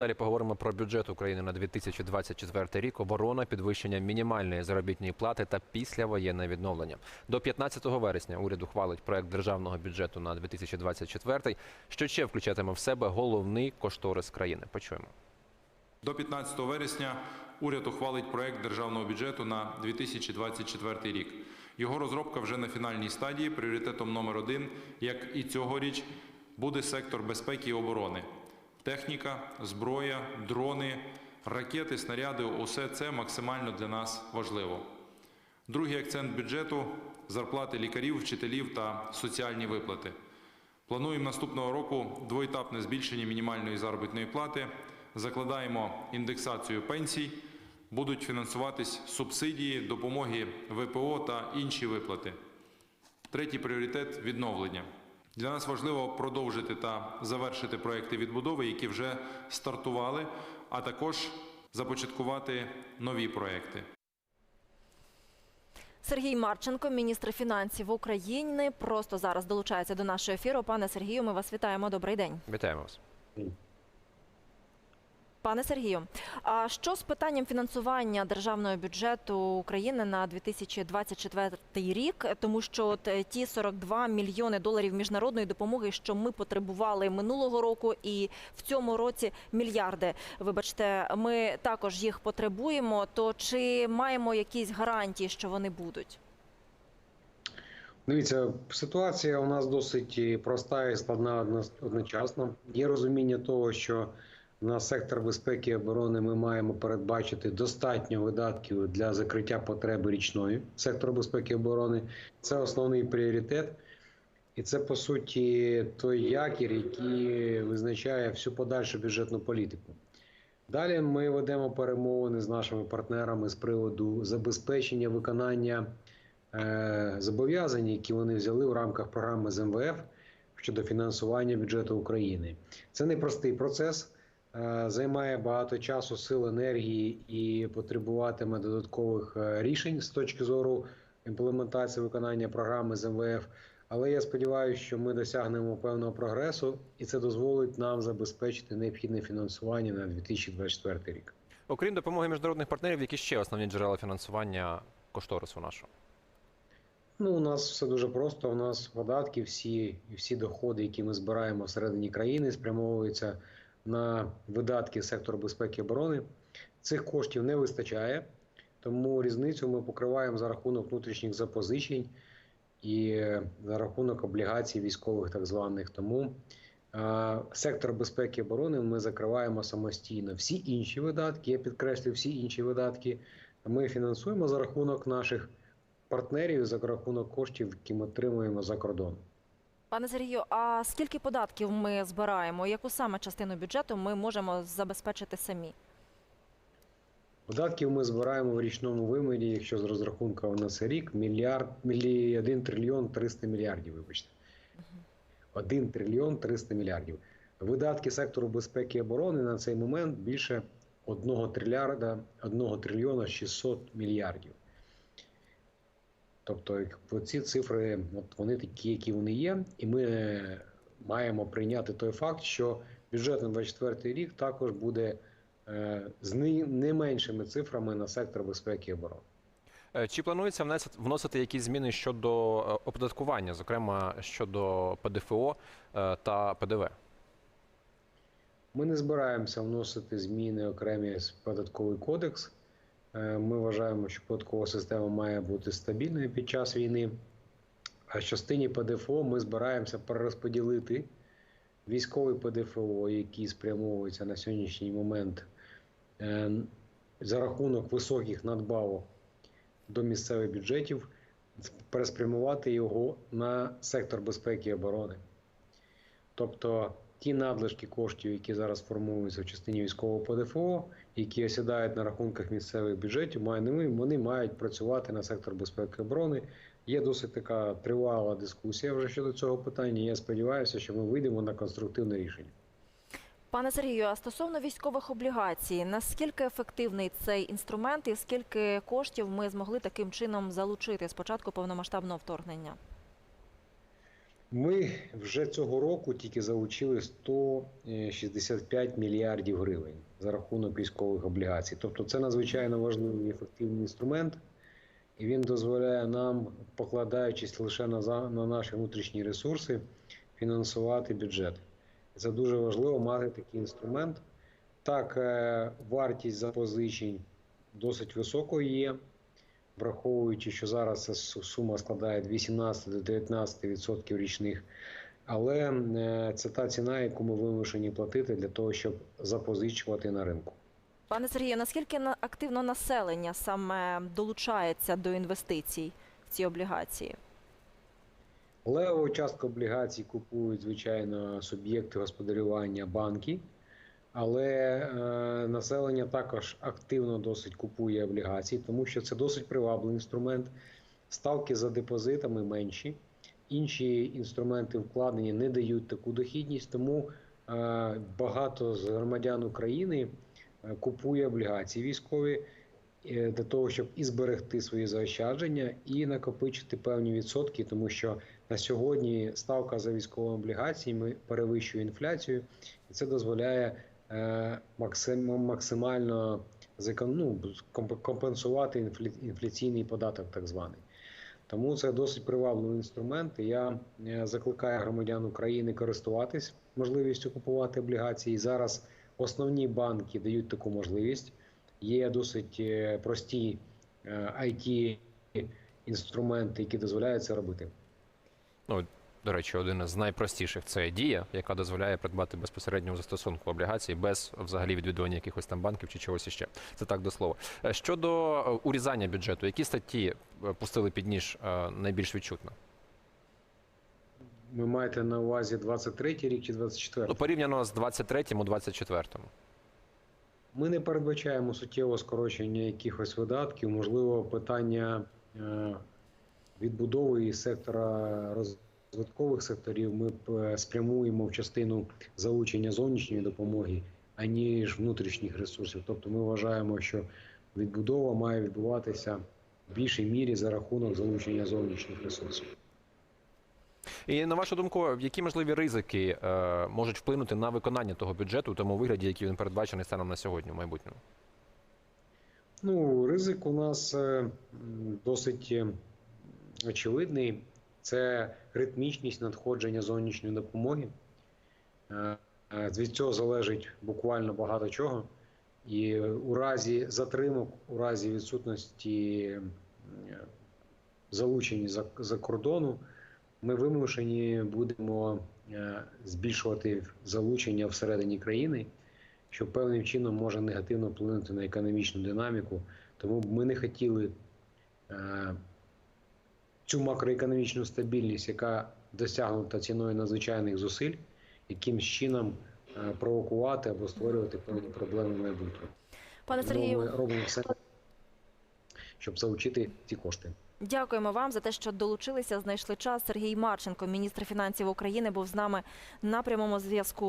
Далі поговоримо про бюджет України на 2024 рік, оборона, підвищення мінімальної заробітної плати та післявоєнне відновлення. До 15 вересня уряд ухвалить проект державного бюджету на 2024, що ще включатиме в себе головний кошторис країни. Почуємо. До 15 вересня уряд ухвалить проект державного бюджету на 2024 рік. Його розробка вже на фінальній стадії. Пріоритетом номер один, як і цьогоріч, буде сектор безпеки і оборони. Техніка, зброя, дрони, ракети, снаряди усе це максимально для нас важливо. Другий акцент бюджету зарплати лікарів, вчителів та соціальні виплати. Плануємо наступного року двоетапне збільшення мінімальної заробітної плати. Закладаємо індексацію пенсій, будуть фінансуватись субсидії, допомоги ВПО та інші виплати. Третій пріоритет відновлення. Для нас важливо продовжити та завершити проекти відбудови, які вже стартували, а також започаткувати нові проекти. Сергій Марченко, міністр фінансів України, просто зараз долучається до нашого ефіру. Пане Сергію, ми вас вітаємо. Добрий день. Вітаємо вас. Пане Сергію, а що з питанням фінансування державного бюджету України на 2024 рік? Тому що от е, ті 42 мільйони доларів міжнародної допомоги, що ми потребували минулого року, і в цьому році мільярди. Вибачте, ми також їх потребуємо. То чи маємо якісь гарантії, що вони будуть? Дивіться, ситуація у нас досить проста і складна одночасно. Є розуміння того, що на сектор безпеки і оборони ми маємо передбачити достатньо видатків для закриття потреби річної сектору безпеки і оборони. Це основний пріоритет. І це по суті той якір, який визначає всю подальшу бюджетну політику. Далі ми ведемо перемовини з нашими партнерами з приводу забезпечення виконання е, зобов'язань, які вони взяли в рамках програми з МВФ щодо фінансування бюджету України. Це непростий процес, займає багато часу, сил, енергії і потребуватиме додаткових е, рішень з точки зору імплементації виконання програми з МВФ. Але я сподіваюся, що ми досягнемо певного прогресу, і це дозволить нам забезпечити необхідне фінансування на 2024 рік. Окрім допомоги міжнародних партнерів, які ще основні джерела фінансування кошторису нашого? Ну, у нас все дуже просто. У нас податки, всі і всі доходи, які ми збираємо всередині країни, спрямовуються на видатки сектору безпеки і оборони. Цих коштів не вистачає, тому різницю ми покриваємо за рахунок внутрішніх запозичень і за рахунок облігацій військових, так званих. Тому е, сектор безпеки і оборони ми закриваємо самостійно. Всі інші видатки, я підкреслю, всі інші видатки ми фінансуємо за рахунок наших партнерів за рахунок коштів, які ми отримуємо за кордоном. Пане Сергію, а скільки податків ми збираємо? Яку саме частину бюджету ми можемо забезпечити самі? Податків ми збираємо в річному вимірі, якщо з розрахунку на цей рік, мільярд, мілі, 1 трильйон 300 мільярдів, вибачте. 1 трильйон 300 мільярдів. Видатки сектору безпеки і оборони на цей момент більше 1 трильярда, 1 трильйона 600 мільярдів. Тобто ці цифри, от вони такі, які вони є, і ми маємо прийняти той факт, що бюджет на 24 рік також буде е, з не- меншими цифрами на сектор безпеки і оборони. Е, Чи планується вносити якісь зміни щодо е, оподаткування, зокрема щодо ПДФО та ПДВ? Ми не збираємося вносити зміни окремі в податковий кодекс. Е, Ми вважаємо, що податкова система має бути стабільною під час війни. А частині ПДФО ми збираємося перерозподілити військовий ПДФО, який спрямовується на сьогоднішній момент е, за рахунок високих надбавок до місцевих бюджетів, переспрямувати його на сектор безпеки і оборони. Тобто ті надлишки коштів, які зараз формуються в частині військового ПДФО, які осідають на рахунках місцевих бюджетів, вони мають працювати на сектор безпеки і оборони. Є досить така тривала дискусія вже щодо цього питання. Я сподіваюся, що ми вийдемо на конструктивне рішення. Пане Сергію, а стосовно військових облігацій, наскільки ефективний цей інструмент і скільки коштів ми змогли таким чином залучити з початку повномасштабного вторгнення? Ми вже цього року тільки залучили 165 мільярдів гривень за рахунок військових облігацій. Тобто це надзвичайно важливий і ефективний інструмент, і він дозволяє нам, покладаючись лише на, на наші внутрішні ресурси, фінансувати бюджет. Це дуже важливо мати такий інструмент. Так, е, вартість запозичень досить високою є, враховуючи, що зараз ця сума складає від 18 до 19% річних. Але е, це та ціна, яку ми вимушені платити для того, щоб запозичувати на ринку. Пане Сергію, наскільки на- активно населення саме долучається до інвестицій в ці облігації? Левову частку облігацій купують, звичайно, суб'єкти господарювання банки, але е, населення також активно досить купує облігації, тому що це досить привабливий інструмент. Ставки за депозитами менші, інші інструменти вкладення не дають таку дохідність, тому е, багато з громадян України е, купує облігації військові е, для того, щоб і зберегти свої заощадження, і накопичити певні відсотки, тому що на сьогодні ставка за військовими облігаціями перевищує інфляцію, і це дозволяє максимально зекон- ну, компенсувати інфля- інфляційний податок, так званий. Тому це досить привабливий інструмент. і Я е, закликаю громадян України користуватись можливістю купувати облігації. Зараз основні банки дають таку можливість. Є досить е, прості it інструменти, які дозволяють це робити. Ну, до речі, один із найпростіших це дія, яка дозволяє придбати безпосередньо у застосунку облігації без взагалі відвідування якихось там банків чи чогось іще. Це так до слова. Е, Щодо е, урізання бюджету, які статті е, пустили під ніж найбільш відчутно? Ви маєте на увазі 23 рік чи 24? Ну, порівняно з 23-му, 24-му. Ми не передбачаємо суттєвого скорочення якихось видатків. Можливо, питання відбудови і сектора розвиткових секторів ми е, спрямуємо в частину залучення зовнішньої допомоги, аніж внутрішніх ресурсів. Тобто ми вважаємо, що відбудова має відбуватися в більшій мірі за рахунок залучення зовнішніх ресурсів. І на вашу думку, які можливі ризики е, можуть вплинути на виконання того бюджету у тому вигляді, який він передбачений станом на сьогодні в майбутньому? Ну, ризик у нас е, досить е, очевидний. Це ритмічність надходження зовнішньої допомоги. Е, е, Від цього залежить буквально багато чого. І у разі затримок, у разі відсутності е, залучень за, за кордону, ми вимушені будемо збільшувати залучення всередині країни що певним чином може негативно вплинути на економічну динаміку. Тому ми не хотіли цю макроекономічну стабільність, яка досягнута ціною надзвичайних зусиль, якимсь чином е, провокувати або створювати певні проблеми в майбутньому. Пане Сергію, ми робимо все, щоб залучити ці кошти. Дякуємо вам за те, що долучилися, знайшли час. Сергій Марченко, міністр фінансів України, був з нами на прямому зв'язку.